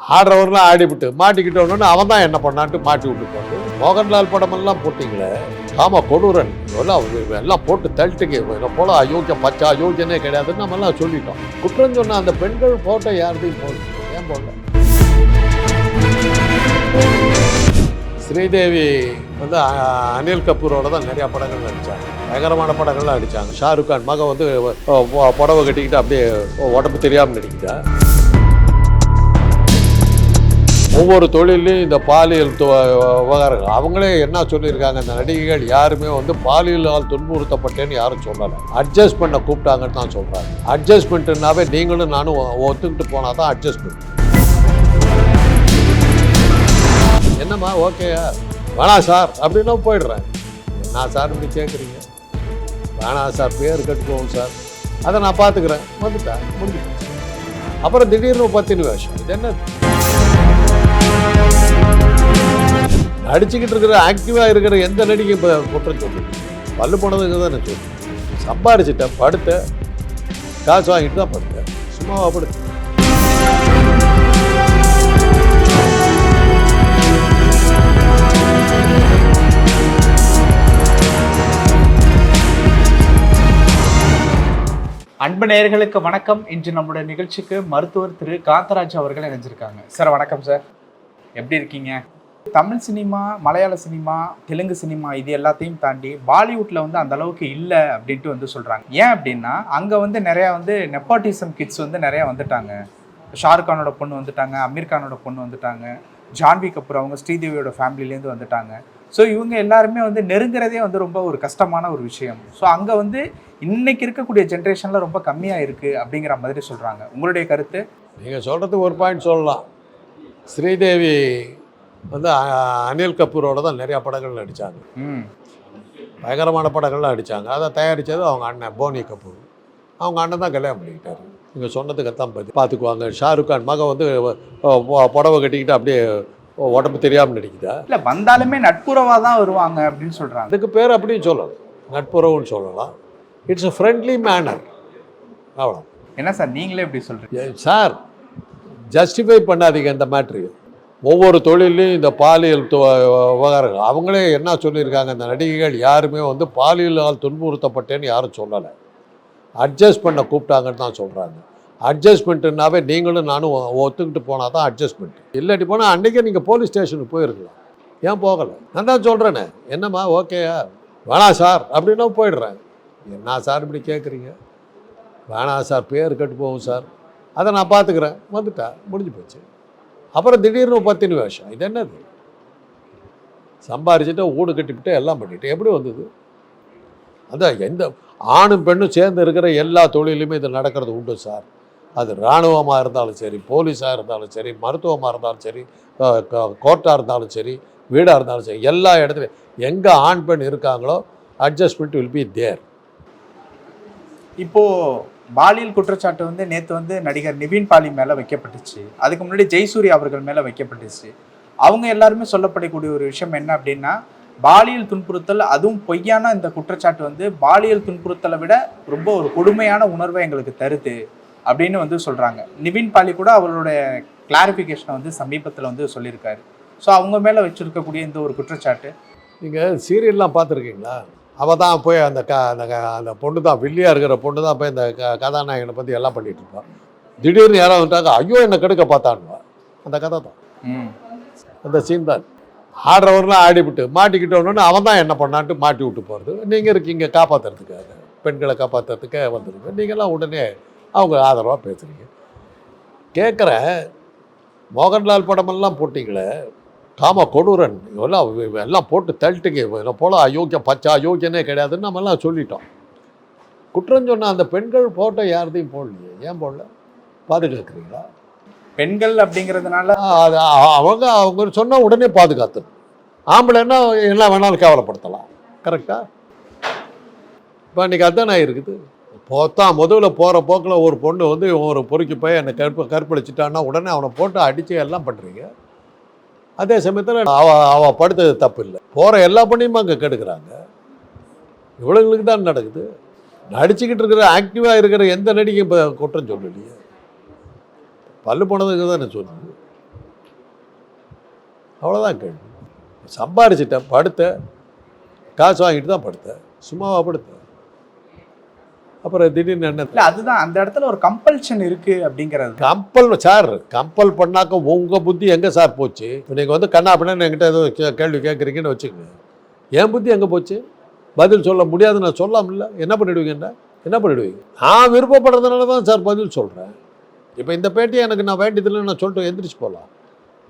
ஆடுறவரெலாம் ஆடிவிட்டு மாட்டிக்கிட்டோன்னு அவன் தான் என்ன பண்ணான்ட்டு மாட்டி விட்டு போட்டு மோகன்லால் படமெல்லாம் போட்டிங்களே? ஆமாம் கொடூரன். எல்லாம் எல்லாம் போட்டு தள்ளிட்டுங்க. இதை போல அயோக்கியம் பச்சை அயோக்கியனே கிடையாதுன்னு நம்மலாம் சொல்லிட்டோம். குற்றம் சொன்ன அந்த பெண்கள் போட்டோ யார்தையும் போடல ஏன் போடல ஸ்ரீதேவி வந்து அனில் கபூரோட தான் நிறையா படங்கள் நடித்தாங்க பயங்கரமான படங்கள்லாம் நடித்தாங்க ஷாருக் கான் மகன் வந்து புடவை கட்டிக்கிட்டு அப்படியே உடம்பு தெரியாமல் நடிக்கிட்டா. ஒவ்வொரு தொழிலையும் இந்த பாலியல் விவகாரங்கள். அவங்களே என்ன சொல்லியிருக்காங்க இந்த நடிகைகள் யாருமே வந்து பாலியலால் துன்புறுத்தப்பட்டேன்னு யாரும் சொல்லலை. அட்ஜஸ்ட் பண்ண கூப்பிட்டாங்கன்னு தான் சொல்கிறாங்க அட்ஜஸ்ட்மெண்ட்டுனாவே நீங்களும் நானும் ஒ- ஒத்துக்கிட்டு போனால் தான் அட்ஜஸ்ட்மெண்ட் என்னம்மா ஓகேயா வேணாம் சார் அப்படின்னா போயிடுறேன். என்ன சார் இப்படி கேட்குறீங்க வேணாம் சார் பேர் கட்டுக்குவோம் சார். அதை நான் பார்த்துக்கிறேன். வந்துட்டேன் முடிஞ்சு அப்புறம் திடீர்னு பத்தினி வேஷம் இது என்ன நடிச்சுக்கிட்டு இருக்கிற ஆக்டிவாக இருக்கிற எந்த நடிகை இப்போ குற்றம் சொல்லு. பல்லு போனதுக்கு தான் நான் சொல்லு. சம்பாரிச்சிட்டேன் படுத்த காசு வாங்கிட்டு தான் படுத்தேன். சும்மாவா படுத்தேன் அன்பு நேயர்களுக்கு வணக்கம். இன்று நம்முடைய நிகழ்ச்சிக்கு மருத்துவர் திரு. காந்தராஜ் அவர்கள் இணைஞ்சிருக்காங்க. சார் வணக்கம் சார். எப்படி இருக்கீங்க? Tamil cinema Malayala cinema Telugu cinema இது எல்லாத்தையும் தாண்டி பாலிவுட்டில் வந்து அந்த அளவுக்கு இல்லை அப்படின்ட்டு வந்து சொல்கிறாங்க ஏன் அப்படின்னா அங்கே வந்து நிறையா வந்து நெப்பாட்டிசம் கிட்ஸ் வந்து நிறையா வந்துட்டாங்க. ஷாருக்கானோட பொண்ணு வந்துட்டாங்க அமீர் கானோட பொண்ணு வந்துட்டாங்க ஜான்வி கபூர் அவங்க ஸ்ரீதேவியோட ஃபேமிலிலேருந்து வந்துட்டாங்க. ஸோ இவங்க எல்லாருமே வந்து நெருங்குறதே வந்து ரொம்ப ஒரு கஷ்டமான ஒரு விஷயம். ஸோ அங்கே வந்து இன்னைக்கு இருக்கக்கூடிய ஜென்ரேஷனில் ரொம்ப கம்மியாக இருக்குது அப்படிங்கிற மாதிரி சொல்கிறாங்க உங்களுடைய கருத்து? நீங்கள் சொல்கிறது ஒரு பாயிண்ட் சொல்லலாம். ஸ்ரீதேவி வந்து அ- அனில் கபூரோட தான் நிறையா படங்கள் நடித்தாங்க பயங்கரமான படங்கள்லாம் நடித்தாங்க அதை தயாரித்தது அவங்க அண்ணன் போனி கபூர். அவங்க அண்ணன் தான் கல்யாணம் பண்ணிக்கிட்டாரு. நீங்கள் சொன்னதுக்கு தான் பற்றி பார்த்துக்குவாங்க. ஷாருக் கான் மகன் வந்து புடவை கட்டிக்கிட்டு அப்படியே உடம்பு தெரியாமல் நடிக்குதா? இல்லை வந்தாலுமே நட்புறவாக தான் வருவாங்க அப்படின்னு சொல்கிறாங்க அதுக்கு பேர் அப்படியும் சொல்லலாம். நட்புறவுன்னு சொல்லலாம். இட்ஸ் a ஃப்ரெண்ட்லி மேனர் அவ்வளோ என்ன சார் நீங்களே எப்படி சொல்கிறீங்க சார் ஜஸ்டிஃபை பண்ணாதீங்க இந்த மேட்ரு ஒவ்வொரு தொழிலையும் இந்த பாலியல் விவகாரங்கள். அவங்களே என்ன சொல்லியிருக்காங்க? இந்த நடிகைகள் யாருமே வந்து பாலியலால் துன்புறுத்தப்பட்டேன்னு யாரும் சொல்லலை. அட்ஜஸ்ட் பண்ண கூப்பிட்டாங்கன்னு தான் சொல்கிறாங்க அட்ஜஸ்ட்மெண்ட்டுனாவே நீங்களும் நானும் ஒ- ஒத்துக்கிட்டு போனால் தான் அட்ஜஸ்ட்மெண்ட் இல்லாட்டி போனால் அன்றைக்கே நீங்கள் போலீஸ் ஸ்டேஷனுக்கு போயிருக்கலாம். ஏன் போகலை? நான் தான் சொல்கிறேனே என்னம்மா? ஓகேயா வேணாம் சார். அப்படின்னா போயிடுறேன். என்ன சார் இப்படி கேட்குறீங்க வேணாம் சார். பேர் கெட்டு போகும் சார். அதை நான் பார்த்துக்கிறேன். வந்துட்டா முடிஞ்சு போச்சு. அப்புறம் திடீர்னு பத்தினி வேஷம் இது என்னது? சம்பாரிச்சுட்டு ஊடு கட்டிவிட்டு எல்லாம் பண்ணிட்டு எப்படி வந்தது? அதான் எந்த ஆணும் பெண்ணும் சேர்ந்து இருக்கிற எல்லா தொழிலுமே இது நடக்கிறது உண்டு சார். அது இராணுவமாக இருந்தாலும் சரி போலீஸாக இருந்தாலும் சரி மருத்துவமாக இருந்தாலும் சரி கோர்ட்டாக இருந்தாலும் சரி வீடாக இருந்தாலும் சரி எல்லா இடத்துலையும் எங்கே ஆண் பெண் இருக்காங்களோ அட்ஜஸ்ட்மெண்ட் வில் பி தேர் இப்போது பாலியல் குற்றச்சாட்டு வந்து நேற்று வந்து நடிகர் நிவின் பாலி மேலே வைக்கப்பட்டுச்சு. அதுக்கு முன்னாடி ஜெய்சூரி அவர்கள் மேலே வைக்கப்பட்டுச்சு. அவங்க எல்லாருமே சொல்லப்படக்கூடிய ஒரு விஷயம் என்ன அப்படின்னா பாலியல் துன்புறுத்தல் அதுவும் பொய்யான இந்த குற்றச்சாட்டு வந்து பாலியல் துன்புறுத்தலை விட ரொம்ப ஒரு கொடுமையான உணர்வை எங்களுக்கு தருது அப்படின்னு வந்து சொல்கிறாங்க நிவின் பாலி கூட அவருடைய கிளாரிஃபிகேஷனை வந்து சமீபத்தில் வந்து சொல்லியிருக்காரு. ஸோ அவங்க மேலே வச்சிருக்கக்கூடிய இந்த ஒரு குற்றச்சாட்டு. நீங்கள் சீரியல்லாம் பார்த்துருக்கீங்களா? அவள் தான் போய் அந்த க அந்த அந்த பொண்ணு தான் வில்லியாக இருக்கிற பொண்ணு தான் போய் இந்த க கதாநாயகனை பற்றி எல்லாம் பண்ணிட்டு இருப்பான் திடீர்னு யாராவது வந்துட்டாங்க ஐயோ என்னை கெடுக்க பார்த்தான்வா? அந்த கதை தான் அந்த சீன் தான். ஆடுறவரெலாம் ஆடிவிட்டு மாட்டிக்கிட்டோன்னு அவன் தான் என்ன பண்ணான்ட்டு மாட்டி விட்டு போகிறது நீங்கள் இருக்கீங்க காப்பாற்றுறதுக்காக பெண்களை காப்பாற்றுறதுக்கே வந்துருங்க. நீங்கள்லாம் உடனே அவங்க ஆதரவாக பேசுகிறீங்க கேட்குறேன் மோகன்லால் படமெல்லாம் போட்டிங்களே காம கொடூரன் இவெல்லாம் இவ- எல்லாம் போட்டு தள்ளிட்டுங்க இவனை போல அயோக்கியம் பச்சை அயோக்கியனே கிடையாதுன்னு நம்மெல்லாம் சொல்லிட்டோம். குற்றம் சொன்ன அந்த பெண்கள் போட்டோ யார்தையும் போடலையே? ஏன் போடல? பாதுகாக்கிறீங்களா? பெண்கள் அப்படிங்கிறதுனால அது அவங்க அவங்க சொன்னால் உடனே பாதுகாத்து. ஆம்பளைன்னா என்ன வேணாலும் கேவலப்படுத்தலாம். கரெக்டா? இப்போ இன்றைக்கி அதானே இருக்குது? போத்தான் முதல்ல போகிற போக்கில் ஒரு பொண்ணு வந்து ஒரு பொறுக்கி போய் என்னை கற்ப கற்பழிச்சிட்டான்னா உடனே அவனை போட்டு அடித்து எல்லாம் பண்ணுறீங்க அதே சமயத்தில் அவ அவள் படுத்தது தப்பு இல்லை போகிற எல்லா பொண்ணையும் அங்கே கெடுக்கிறாங்க. இவ்வளோங்களுக்கு தான் நடக்குது. நடிச்சுக்கிட்டு இருக்கிற ஆக்டிவாக இருக்கிற எந்த நடிகையும் இப்போ குற்றம் சொல்லலையே. பல்லு போனதுக்கு தானே சொல்லுது அவ்வளோதான் கேள்வி. சம்பாரிச்சிட்டேன் படுத்தேன். காசு வாங்கிட்டு தான் படுத்தேன். சும்மாவா படுத்தேன். அப்புறம் திடீர்னு என்ன? இல்ல அதுதான். அந்த இடத்துல ஒரு கம்பல்ஷன் இருக்கு அப்படிங்கிறது. கம்பல் சார் கம்பல் பண்ணாக்க உங்கள் புத்தி எங்கே சார் போச்சு? இப்போ நீங்கள் வந்து கண்ணா அப்படின்னு என்கிட்ட கே- கேள்வி கேட்குறீங்கன்னு வச்சுக்கோங்க. என் புத்தி எங்கே போச்சு? பதில் சொல்ல முடியாது நான் சொல்லாமல்ல? என்ன பண்ணிடுவீங்கண்ணா என்ன? பண்ணிடுவீங்க? நான் விருப்பப்படுறதுனால தான் சார் பதில் சொல்கிறேன் இப்போ இந்த பேட்டியை எனக்கு நான் வேண்டியதில்லை நான் சொல்லிட்டு எந்திரிச்சு போகலாம்.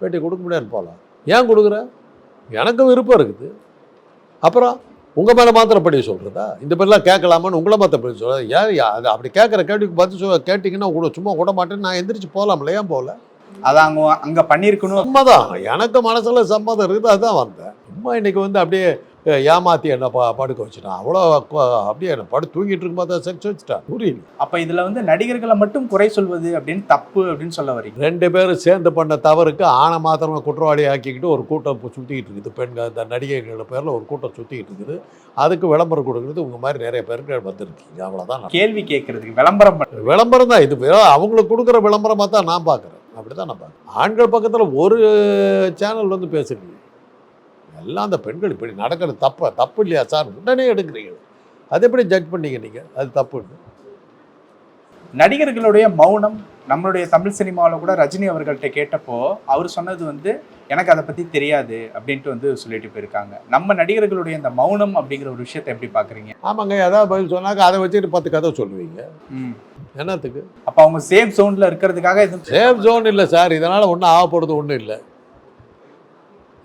பேட்டி கொடுக்க முடியாது போகலாம். ஏன் கொடுக்குறேன் எனக்கும் விருப்பம் இருக்குது. அப்புறம்? உங்கள் மேலே மாத்திரப்படி சொல்கிறதா இந்த மாதிரிலாம் கேட்கலாமான்னு உங்களை மாத்திரப்படி சொல்கிறதா ஏன் அது அப்படி கேட்குற கேள்விக்கு பதில் சொல் கேட்டிங்கன்னா கூட சும்மா விட மாட்டேன் நான் எந்திரிச்சு போகலாம்ல ஏன் போகல அதான் அங்க அங்க பண்ணிருக்கணும். சம்மதம். எனக்கு மனசுல சம்மதம் இருக்குது அதுதான் வந்தேன். சும்மா இன்னைக்கு வந்து அப்படியே ஏமாத்தி என்ன ப படுக்க வச்சுட்டான். அவ்வளோ அப்படியே என்ன படு தூங்கிட்டு இருக்கும்போது தான் செக்ஸ் வச்சுட்டான் புரியல அப்ப இதுல வந்து நடிகர்களை மட்டும் குறை சொல்வது அப்படின்னு தப்பு அப்படின்னு சொல்ல வரீங்க. ரெண்டு பேரும் சேர்ந்து பண்ண தவறுக்கு ஆணை மாத்திரமா குற்றவாளி ஆக்கிக்கிட்டு ஒரு கூட்டம் சுற்றிக்கிட்டு இருக்குது. பெண்கள் இந்த நடிகைகள் பேரில் ஒரு கூட்டம் சுற்றிக்கிட்டு இருக்குது. அதுக்கு விளம்பரம் கொடுக்குறது உங்கள் மாதிரி நிறைய பேருக்கு வந்திருக்கீங்க அவ்வளோதான் கேள்வி கேட்கறதுக்கு விளம்பரம் விளம்பரம் தான். இது அவங்களுக்கு கொடுக்குற விளம்பரமாக தான் நான் பார்க்குறேன். அப்படி தான் நான் பார்க்குறேன். ஆண்கள் பக்கத்தில் ஒரு சேனல் வந்து பேசுறீங்க எல்லாம் அந்த பெண்கள் இப்படி நடக்கிறது தப்பு தப்பு இல்லையா சார்? உடனே எடுக்கிறீங்க. அது எப்படி ஜட்ஜ் பண்ணீங்க நீங்கள் அது தப்புன்னு. நடிகர்களுடைய மௌனம் நம்மளுடைய தமிழ் சினிமாவில் கூட ரஜினி அவர்கள்ட்ட கேட்டப்போ அவர் சொன்னது வந்து எனக்கு அதை பத்தி தெரியாது அப்படின்ட்டு வந்து சொல்லிட்டு போயிருக்காங்க. நம்ம நடிகர்களுடைய இந்த மௌனம் அப்படிங்கிற ஒரு விஷயத்தை எப்படி பாக்குறீங்க? ஆமாங்க ஏதாவது பதில் சொன்னாக்க அதை வச்சுட்டு பத்து கதை சொல்லுவீங்க. ம். என்னத்துக்கு? அப்ப அவங்க சேஃப் ஜோன்ல இருக்கிறதுக்காக எதுவும் சேஃப் ஜோன் இல்லை சார். இதனால் ஒன்றும் ஆக போகிறது ஒன்றும் இல்லை.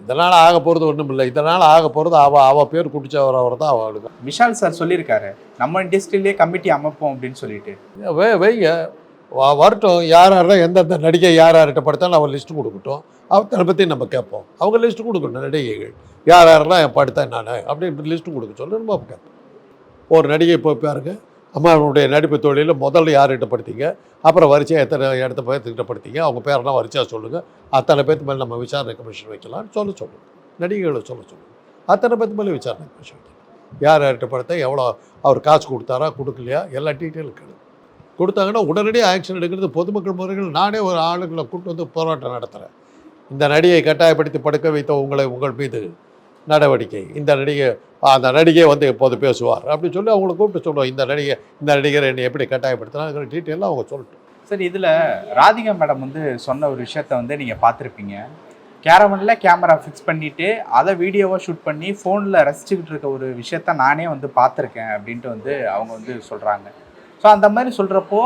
இதனால் ஆக போகிறது ஒன்றும் இல்லை. இதனால் ஆக போகிறது அவ அவ பேர் குடிச்சவர் அவர் தான் அவளுக்கு விஷால் சார் சொல்லியிருக்காரு நம்ம இண்டஸ்ட்ரியிலேயே கமிட்டி அமைப்போம் அப்படின்னு சொல்லிட்டு. வே வைங்க. வரட்டும். யார் யாரெல்லாம் எந்தெந்த நடிகை யார் யார்கிட்ட படுத்தாலும் அவன் லிஸ்ட்டு கொடுக்கட்டும். அவங்களை பற்றி நம்ம கேட்போம். அவங்க லிஸ்ட்டு கொடுக்கணும் நடிகைகள். யார் யாரெல்லாம் படுத்தேன் நான் அப்படின்னு லிஸ்ட்டு கொடுக்க சொல்லி நம்ம கேட்போம். ஒரு நடிகை போய் பாருங்க அம்மாவுடைய நடிப்பு தொழிலில் முதல்ல யார்கிட்ட படுத்தீங்க அப்புறம் வரிசையாக எத்தனை இடத்த பேர்த்துக்கிட்ட படுத்தீங்க அவங்க பேரெல்லாம் வரிசையாக சொல்லுங்கள் அத்தனை பேர்த்து மேலே நம்ம விசாரணை கமிஷன் வைக்கலாம்னு சொல்ல சொல்லுங்கள் நடிகைகளை சொல்ல சொல்லுங்கள் அத்தனை பேர்த்து மேலே விசாரணை கமிஷன் வைக்கலாம் யார் யார்கிட்ட படுத்தா எவ்வளோ அவர் காசு கொடுத்தாரா கொடுக்கலையா? எல்லா டீட்டெயிலும் கேளு கொடுத்தாங்கன்னா உடனடியாக ஆக்ஷன் எடுக்கிறது பொதுமக்கள் முறைகள். நானே ஒரு ஆளுங்களை கூட்டு வந்து போராட்டம் நடத்துகிறேன் இந்த நடிகை கட்டாயப்படுத்தி படுக்க வைத்த உங்களை உங்கள் மீது நடவடிக்கை. இந்த நடிகை அந்த நடிகை வந்து இப்போது பேசுவார். அப்படின்னு சொல்லி அவங்கள கூப்பிட்டு சொல்லுவோம் இந்த நடிகை இந்த நடிகர் என்னை எப்படி கட்டாயப்படுத்தினா டீட்டெயிலாக அவங்க சொல்லட்டும். சரி இதில் ராதிகா மேடம் வந்து சொன்ன ஒரு விஷயத்த வந்து நீங்கள் பார்த்துருப்பீங்க. கேரமனில் கேமரா ஃபிக்ஸ் பண்ணிவிட்டு அதை வீடியோவாக ஷூட் பண்ணி ஃபோனில் ரசிச்சுக்கிட்டு இருக்க ஒரு விஷயத்த நானே வந்து பார்த்துருக்கேன் அப்படின்ட்டு வந்து அவங்க வந்து சொல்கிறாங்க ஸோ அந்த மாதிரி சொல்கிறப்போ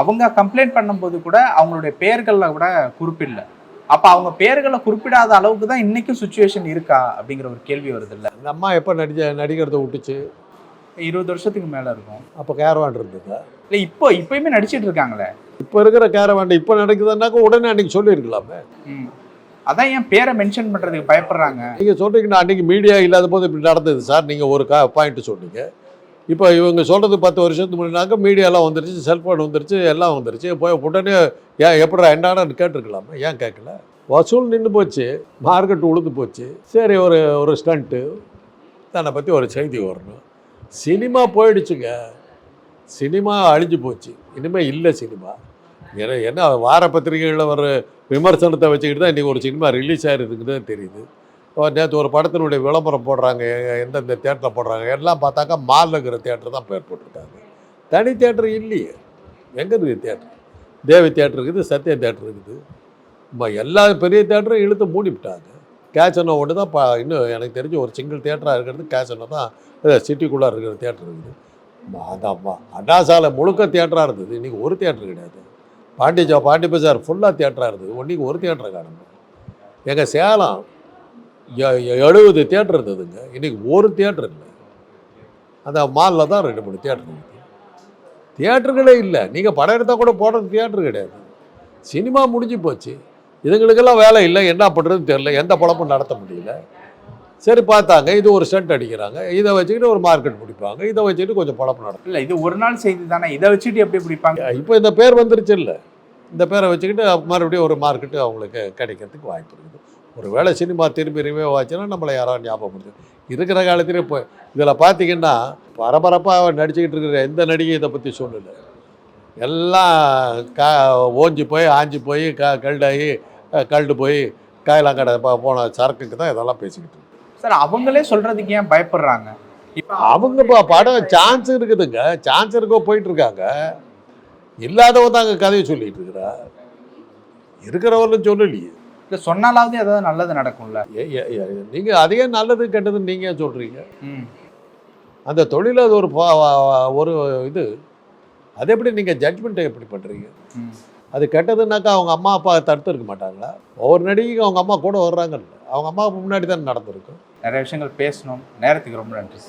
அவங்க கம்ப்ளைண்ட் பண்ணும்போது கூட அவங்களுடைய பெயர்களில் கூட குறிப்பில்லை. அப்போ அவங்க பெயர்களை குறிப்பிடாத அளவுக்கு தான் இன்னைக்கும் சுச்சுவேஷன் இருக்கா அப்படிங்கிற ஒரு கேள்வி வருது இல்லை? அந்த அம்மா எப்போ நடிச்ச நடிக்கிறத விட்டுச்சு? இருபது வருஷத்துக்கு மேலே இருக்கும். அப்போ கேரவான் இருந்தது? இல்லை இப்போ இப்பயுமே நடிச்சிட்டு இருக்காங்களே. இப்போ இருக்கிற கேரவான் இப்போ நடக்குதுன்னாக்கா உடனே அன்றைக்கி சொல்லியிருக்கலாமே. அதான் ஏன் பேரை மென்ஷன் பண்றதுக்கு பயப்படுறாங்க? நீங்கள் சொல்கிறீங்கன்னா அன்றைக்கி மீடியா இல்லாத போது இப்படி நடந்தது. சார் நீங்கள் ஒரு கா பாயிண்ட் சொன்னீங்க. இப்போ இவங்க சொல்கிறது பத்து வருஷத்துக்கு முன்னாக்க மீடியாலாம் வந்துருச்சு செல்ஃபோன் வந்துருச்சு எல்லாம் வந்துருச்சு. போய் உடனே ஏன் எப்படா என்னடான்னு கேட்டிருக்கலாமா? ஏன் கேட்கல? வசூல் நின்று போச்சு மார்க்கெட் உழுது போச்சு. சரி ஒரு ஒரு ஸ்டண்ட்டு தன்னை பற்றி ஒரு செய்தி வரணும். சினிமா போயிடுச்சுங்க. சினிமா அழிஞ்சு போச்சு. இனிமேல் இல்லை சினிமா. ஏன்னா என்ன வார பத்திரிகைகளில் வர விமர்சனத்தை வச்சுக்கிட்டு தான் இன்றைக்கி ஒரு சினிமா ரிலீஸ் ஆகிருக்குன்னு தெரியுது. நேற்று ஒரு படத்தினுடைய விளம்பரம் போடுறாங்க எந்தெந்த தேட்டரில் போடுறாங்க எல்லாம் பார்த்தாக்கா மாலில் இருக்கிற தேட்டர் தான் பேர் போட்டிருக்காங்க. தனி தேட்டர் இல்லையே. எங்கே இருக்குது தேட்டர் தேவி தேட்டர் இருக்குது சத்யா தேட்டர் இருக்குது. இப்போ எல்லா பெரிய தேட்டரும் இழுத்து மூடிவிட்டாங்க கேஷனோ ஒன்று தான் பா இன்னும் எனக்கு தெரிஞ்சு ஒரு சிங்கிள் தேட்டராக இருக்கிறது கேச்சனோ தான் சிட்டிக்குள்ளே இருக்கிற தேட்டர் இருக்குது. அதாம்மா அண்ணா சாலை முழுக்க தேட்டராக இருந்தது இன்றைக்கி ஒரு தேட்டர் கிடையாது. பாண்டிச்சா பாண்டி பஜார் ஃபுல்லாக தேட்டராக இருந்தது ஒன்றைக்கு ஒரு தேட்டரை காணும். எங்கள் சேலம் எழுபது தேட்டர் இருந்ததுங்க. இன்றைக்கி ஒரு தேட்டர் இல்லை. அந்த மாலில் தான் ரெண்டு மூணு தேட்டர் இருக்குது தியேட்டர்களே இல்லை. நீங்கள் படம் எடுத்தால் கூட போடுறது தியேட்டர் கிடையாது. சினிமா முடிஞ்சு போச்சு. இதுங்களுக்கெல்லாம் வேலை இல்லை. என்ன பண்ணுறதுன்னு தெரியல. எந்த பழப்பும் நடத்த முடியல. சரி பார்த்தாங்க. இது ஒரு ஸ்டண்ட் அடிக்கிறாங்க. இதை வச்சுக்கிட்டு ஒரு மார்க்கெட் பிடிப்பாங்க. இதை வச்சுக்கிட்டு கொஞ்சம் பழப்பு நடக்கும். இல்ல இது ஒரு நாள் செய்தி தானே. இதை வச்சுட்டு எப்படி பிடிப்பாங்க? இப்போ இந்த பேர் வந்துருச்சு இல்லை. இந்த பேரை வச்சுக்கிட்டு மறுபடியும் ஒரு மார்க்கெட்டு அவங்களுக்கு கிடைக்கிறதுக்கு வாய்ப்பு இருக்குது. ஒரு வேளை சினிமா திரும்பி ரிவைவ் ஆச்சுன்னா நம்மளை யாராவது ஞாபகப்படுத்து இருக்கிற காலத்திலே இப்போ இதில் பார்த்தீங்கன்னா பரபரப்பாக நடிச்சுக்கிட்டு இருக்கிற எந்த நடிகை இதை பற்றி சொல்லலை. எல்லாம் கா ஓஞ்சி போய் ஆஞ்சி போய் க கல்டாகி கல்டு போய் காயலாங்கடை போன சரக்குக்கு தான் இதெல்லாம் பேசிக்கிட்டு. சார் அவங்களே சொல்றதுக்கு ஏன் பயப்படுறாங்க? இப்போ அவங்க படம் சான்ஸ் இருக்குதுங்க. சான்ஸ் இருக்கோ போயிட்டு இருக்காங்க. இல்லாதவன் தான் அங்கே கதையை சொல்லிட்டு இருக்கிறா. இருக்கிறவர்களும் சொல்லலையே. இல்ல சொன்னாலாவது ஏதாவது நல்லது நடக்கும்ல. நீங்கள் அதே நல்லது கெட்டதுன்னு நீங்கள் சொல்கிறீங்க அந்த தொழில் அது ஒரு ஒரு இது. அது எப்படி நீங்கள் ஜட்ஜ்மெண்ட்டை எப்படி பண்ணுறீங்க அது கெட்டதுனாக்கா அவங்க அம்மா அப்பா தடுத்து இருக்க மாட்டாங்களா? ஒவ்வொரு நடிகைக்கும் அவங்க அம்மா கூட வர்றாங்கல்ல. அவங்க அம்மாவுக்கு முன்னாடி தான் நடந்திருக்கும் நிறைய விஷயங்கள் பேசணும். நேரத்துக்கு ரொம்ப நன்றி